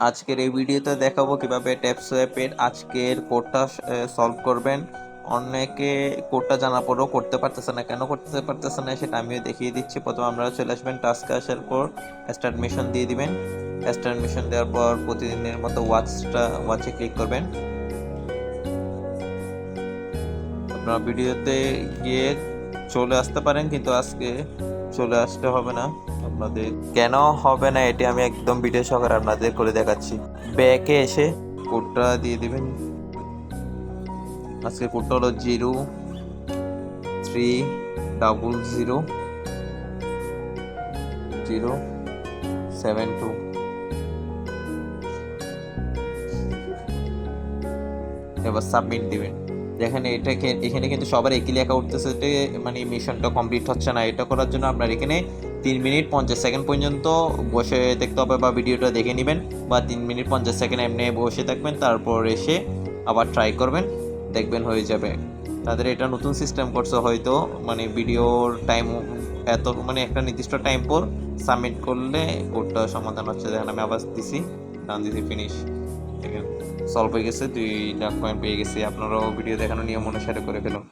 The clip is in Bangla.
আজকের এই ভিডিওতে দেখাবো কীভাবে ট্যাপ সোয়াপের আজকের কোডটা সলভ করবেন। অনেকে কোডটা জানা পরেও করতে পারতেছে না। কেন করতে পারতেছে না সেটা আমিও দেখিয়ে দিচ্ছি। প্রথমে আপনারা চলে আসবেন টাস্কে আসার পর স্টার্ট মিশন দিয়ে দিবেন। স্টার্ট মিশন দেওয়ার পর প্রতিদিনের মতো ওয়াচটা ওয়াচে ক্লিক করবেন। আপনারা ভিডিওতে গিয়ে চলে আসতে পারেন, কিন্তু আজকে চলে আসতে হবে না। আপনাদের কেন হবে না, এটি আমি একদম ভিডিও সহকারে আপনাদের করে দেখাচ্ছি। ব্যাকে এসে কোডটা দিয়ে দিবেন। আজকে কোডটা হলো zero three double zero zero seven two. এবার সাবমিট দিবেন। দেখেন এটা এখানে কিন্তু সবার একই লেখা উঠতেছে যে মানে মিশনটা কমপ্লিট হচ্ছে না। এটা করার জন্য আপনার এখানে তিন মিনিট পঞ্চাশ সেকেন্ড পর্যন্ত বসে দেখতে হবে বা ভিডিওটা দেখে নেবেন বা তিন মিনিট পঞ্চাশ সেকেন্ড এমনি বসে থাকবেন, তারপর এসে আবার ট্রাই করবেন, দেখবেন হয়ে যাবে। তাদের এটা নতুন সিস্টেম করছে হয়তো মানে ভিডিওর টাইম এত মানে একটা নির্দিষ্ট টাইম পর সাবমিট করলে কোডটা সমাধান হচ্ছে। দেখেন, আমি আবার দিছি, ডান দিছি ফিনিশ সলভ হয়ে গেছে, দুই ডাক পয়েন্ট পেয়ে গেছি। আপনারাও ভিডিও দেখানো নিয়ম অনুসারে করে ফেলুন।